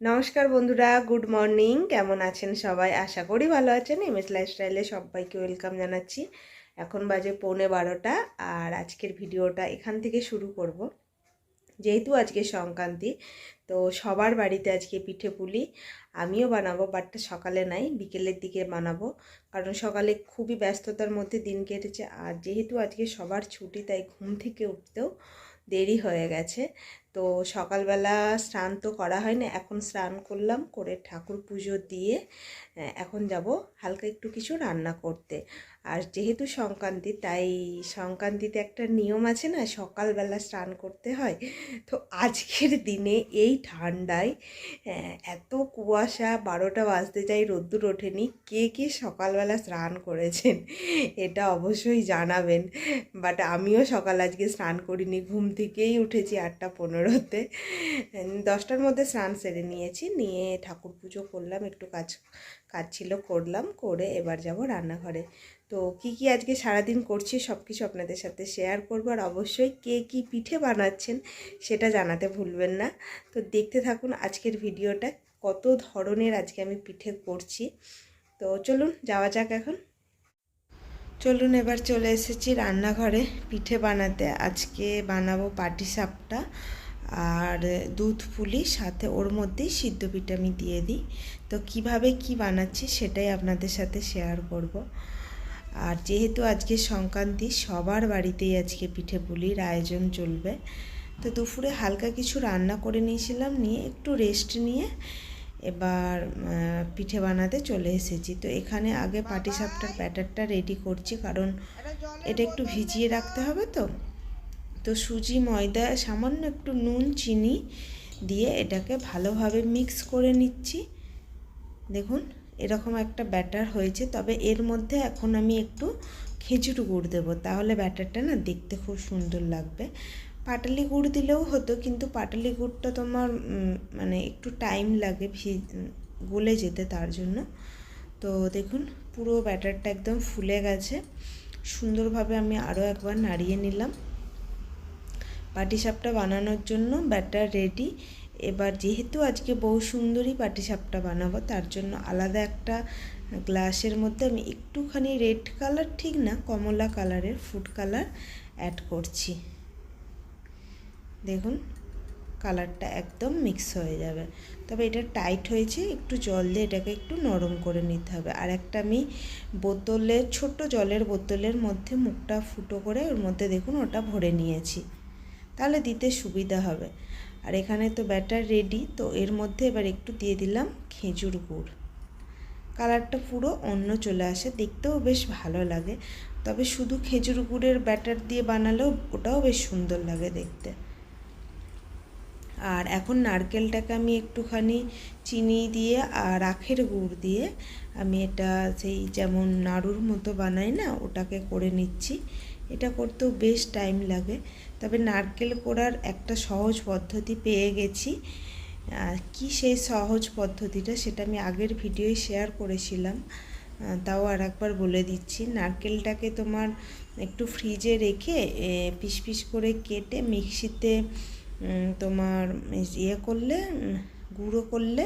নমস্কার বন্ধুরা, good morning. কেমন আছেন সবাই? আশা করি ভালো আছেন। এম এস লাইফস্টাইলে সবাইকে ওয়েলকাম জানাচ্ছি। এখন বাজে পৌনে বারোটা আর আজকের ভিডিওটা এখান থেকে শুরু করব। যেহেতু আজকে সংক্রান্তি, তো সবার বাড়িতে আজকে পিঠে পুলি। আমিও বানাবো বাট সকালে নাই, বিকেলের দিকে বানাবো। কারণ সকালে খুবই ব্যস্ততার মধ্যে দিন কেটেছে। আর যেহেতু আজকে সবার ছুটি, তাই ঘুম থেকে উঠতেও দেরি হয়ে গেছে। তো সকালবেলা স্নান তো করা হয় না এখন স্নান করলাম, করে ঠাকুর পুজো দিয়ে এখন যাব হালকা একটু কিছু রান্না করতে। আর যেহেতু সংক্রান্তি, তাই সংক্রান্তিতে একটা নিয়ম আছে না, সকালবেলা স্নান করতে হয়। তো আজকের দিনে এই ঠান্ডায় এত কুয়াশা, বারোটা বাজতে যাই রোদ্দুর ওঠেনি, কে কে সকালবেলা স্নান করেছেন এটা অবশ্যই জানাবেন। বাট আমিও সকাল আজকে স্নান করিনি, ঘুম থেকেই উঠেছি আটটা পনেরোতে। দশটার মধ্যে স্নান সেরে নিয়েছি, নিয়ে ঠাকুর পুজো করলাম, একটু কাজ কাজ ছিল করলাম, করে এবার যাব রান্নাঘরে। তো কি কি আজকে সারাদিন করছি সব কিছু আপনাদের সাথে শেয়ার করব আর অবশ্যই কে কি পিঠে বানাচ্ছেন সেটা জানাতে ভুলবেন না। তো দেখতে থাকুন আজকের ভিডিওটা, কত ধরনের আজকে আমি পিঠে করছি। তো চলুন যাওয়া যাক এখন। চলুন এবার চলে এসেছি রান্নাঘরে পিঠে বানাতে। আজকে বানাবো পাটিসাপটা। আর দুধ পুলি সাথে ওর মধ্যেই সিদ্ধ পিঠে আমি দিয়ে দিই। তো কীভাবে কি বানাচ্ছি সেটাই আপনাদের সাথে শেয়ার করব। আর যেহেতু আজকে সংক্রান্তি, সবার বাড়িতেই আজকে পিঠে পুলির আয়োজন চলবে। তো দুপুরে হালকা কিছু রান্না করে নিয়েছিলাম, নিয়ে একটু রেস্ট নিয়ে এবার পিঠে বানাতে চলে এসেছি। তো এখানে আগে পাটিসাপটার ব্যাটারটা রেডি করছি, কারণ এটা একটু ভিজিয়ে রাখতে হবে তো। তো সুজি, ময়দা, সামান্য একটু নুন, চিনি দিয়ে এটাকে ভালোভাবে মিক্স করে নিচ্ছি। দেখুন, এরকম একটা ব্যাটার হয়েছে। তবে এর মধ্যে এখন আমি একটু খেজুর গুড় দেবো। তাহলে ব্যাটারটা না দেখতে খুব সুন্দর লাগবে। পাটালি গুড় দিলেও হতো, কিন্তু পাটালি গুড়টা তোমার মানে একটু টাইম লাগে ভি, গলে যেতে তার জন্য। তো দেখুন, পুরো ব্যাটারটা একদম ফুলে গেছে। সুন্দরভাবে আমি আরও একবার নাড়িয়ে নিলাম। পাটিসাপটা বানানোর জন্য ব্যাটার রেডি। এবার যেহেতু আজকে বহু সুন্দরী পাটিসাপটা বানাবো, তার জন্য আলাদা একটা গ্লাসের মধ্যে আমি একটুখানি রেড কালার, ঠিক না, কমলা কালারের ফুড কালার অ্যাড করছি। দেখুন, কালারটা একদম মিক্স হয়ে যাবে। তবে এটা টাইট হয়েছে, একটু জল দিয়ে এটাকে একটু নরম করে নিতে হবে। আর একটা আমি বোতলের ছোট জলের বোতলের মধ্যে মুখটা ফুটো করে ওর মধ্যে দেখুন, ওটা ভরে নিয়েছি। তাহলে দিতে সুবিধা হবে। আর এখানে তো ব্যাটার রেডি তো এর মধ্যে এবার একটু দিয়ে দিলাম খেজুর গুড়। কালারটা পুরো অন্য চলে আসে, দেখতেও বেশ ভালো লাগে। তবে শুধু খেজুর গুড়ের ব্যাটার দিয়ে বানালেও ওটাও বেশ সুন্দর লাগে দেখতে। আর এখন নারকেলটাকে আমি একটুখানি চিনি দিয়ে আর আখের গুড় দিয়ে আমি এটা সেই যেমন নাড়ুর মতো বানাই না, ওটাকে করে নিচ্ছি। এটা করতেও বেশ টাইম লাগে। তবে নারকেল করার একটা সহজ পদ্ধতি পেয়ে গেছি। কি সেই সহজ পদ্ধতিটা সেটা আমি আগের ভিডিওয় শেয়ার করেছিলাম। তাও আর একবার বলে দিচ্ছি। নারকেলটাকে তোমার একটু ফ্রিজে রেখে পিস পিস করে কেটে মিক্সিতে তোমার ইয়ে করলে গুঁড়ো করলে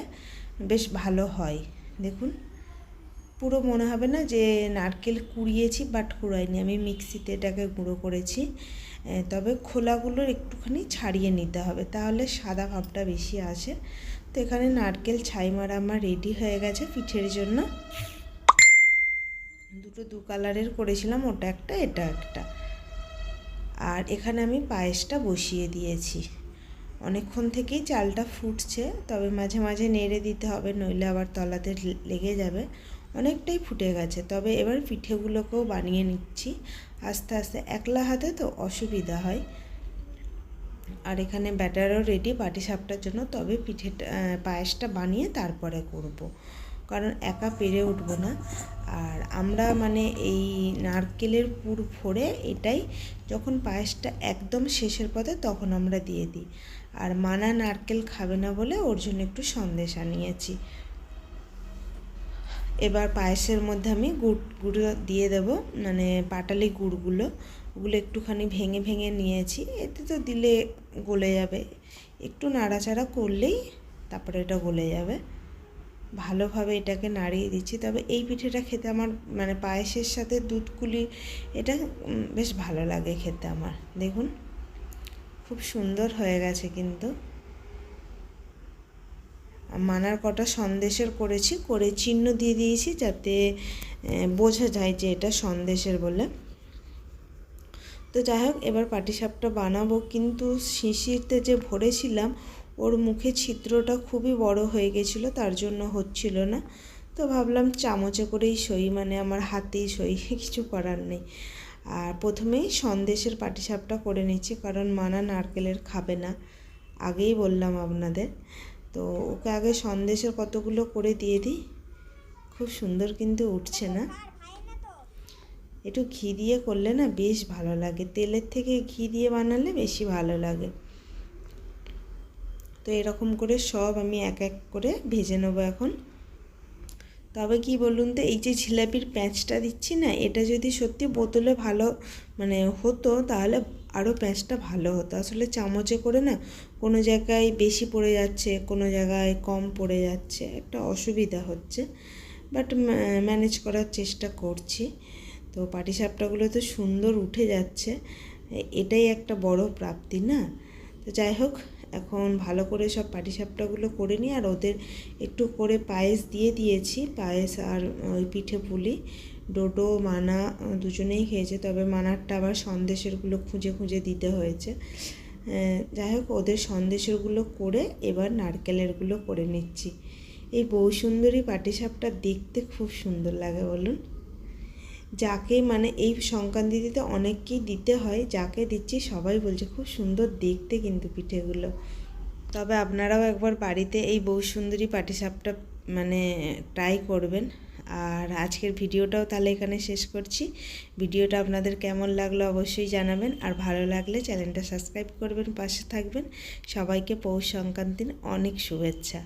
বেশ ভালো হয়। দেখুন, পুরো মনে হবে না যে নারকেল কুড়িয়েছি, বাট কুড়াইনি। আমি মিক্সিতে এটাকে গুঁড়ো করেছি। তবে খোলাগুলোর একটুখানি ছাড়িয়ে নিতে হবে, তাহলে সাদা ভাবটা বেশি আসে। তো এখানে নারকেল ছাই মারা আমার রেডি হয়ে গেছে পিঠের জন্য। দুটো দু কালারের করেছিলাম, ওটা একটা, এটা একটা। আর এখানে আমি পায়েসটা বসিয়ে দিয়েছি। অনেকক্ষণ থেকেই চালটা ফুটছে, তবে মাঝে মাঝে নেড়ে দিতে হবে, নইলে আবার তলাতে লেগে যাবে। অনেকটাই ফুটে গেছে, তবে এবার পিঠেগুলোকেও বানিয়ে নিচ্ছি। আস্তে আস্তে একলা হাতে তো অসুবিধা হয়। আর এখানে ব্যাটারও রেডি পাটি সাপটার জন্য, তবে পিঠে পায়েসটা বানিয়ে তারপরে করব। কারণ একা পেরে উঠবো না। আর আমরা মানে এই নারকেলের পুর ভরে এটাই যখন পায়েসটা একদম শেষের পথে তখন আমরা দিয়ে দিই। আর মানা নারকেল খাবে না বলে ওর জন্য একটু সন্দেশ আনিয়েছি। এবার পায়েসের মধ্যে আমি গুড়, গুঁড়ো দিয়ে দেব মানে পাটালি গুড়গুলো। ওগুলো একটুখানি ভেঙে ভেঙে নিয়েছি। এতে তো দিলে গলে যাবে। একটু নাড়াচাড়া করলেই তারপরে এটা গলে যাবে। ভালোভাবে এটাকে নাড়িয়ে দিচ্ছি। তবে এই পিঠেটা খেতে আমার মানে পায়েসের সাথে দুধ কুলি এটা বেশ ভালো লাগে খেতে আমার। দেখুন, খুব সুন্দর হয়ে গেছে কিন্তু। মানার কটা সন্দেশের করেছি, করে চিহ্ন দিয়ে দিয়েছি যাতে বোঝা যায় যে এটা সন্দেশের বলে। তো যাই হোক, এবার পাটিসাপটা বানাবো। কিন্তু শিশিরতে যে ভরেছিলাম ওর মুখে ছিদ্রটা খুবই বড় হয়ে গেছিল, তার জন্য হচ্ছিল না। তো ভাবলাম চামচে করেই সই মানে আমার হাতেই সই, কিছু করার নেই। আর প্রথমেই সন্দেশের পাটিসাপটা করে নিচ্ছি, কারণ মানা নারকেলের খাবে না, আগেই বললাম আপনাদের। তো ওকে আগে সন্দেশের কতগুলো করে দিয়ে দিই, খুব সুন্দর কিন্তু উঠছে না। একটু ঘি দিয়ে করলে না বেশ ভালো লাগে, তেলের থেকে ঘি দিয়ে বানালে বেশি ভালো লাগে। তো এরকম করে সব আমি এক এক করে ভেজে নেব এখন। তবে কি বলুন তো, এই যে জিলাপির প্যাঁচটা দিচ্ছি না, এটা যদি সত্যি বোতলে ভালো মানে হতো, তাহলে আরও প্যাঁচটা ভালো হতো। আসলে চামচে করে না, কোনো জায়গায় বেশি পড়ে যাচ্ছে, কোনো জায়গায় কম পড়ে যাচ্ছে, একটা অসুবিধা হচ্ছে। বাট ম্যানেজ করার চেষ্টা করছি। তো পাটিসাপটাগুলো তো সুন্দর উঠে যাচ্ছে, এটাই একটা বড় প্রাপ্তি না? তো যাই হোক এখন ভালো করে সব পাটিসাপটাগুলো করে নিই, আর ওদের একটু করে পায়েস দিয়ে দিয়েছি। পায়েস আর ওই পিঠে পুলি, ডোডো, মানা দুজনেই খেয়েছে। তবে মানারটা আবার সন্দেশেরগুলো খুঁজে খুঁজে দিতে হয়েছে। যাই হোক, ওদের সন্দেশেরগুলো করে এবার নারকেলেরগুলো করে নিচ্ছি। এই বউ সুন্দরী পাটিসাপটা দেখতে খুব সুন্দর লাগে, বলুন। যাকে মানে এই সংক্রান্তি দিতে অনেককেই দিতে হয়, যাকে দিচ্ছি সবাই বলছে, খুব সুন্দর দেখতে কিন্তু পিঠেগুলো। তবে আপনারাও একবার বাড়িতে এই বউ সুন্দরী পাটিসাপটা মানে ট্রাই করবেন। আর আজকের ভিডিওটাও তাহলে এখানে শেষ করছি। ভিডিওটা আপনাদের কেমন লাগল অবশ্যই জানাবেন। আর ভালো লাগলে চ্যানেলটা সাবস্ক্রাইব করবেন, পাশে থাকবেন। সবাইকে পৌষ সংক্রান্তির অনেক শুভেচ্ছা।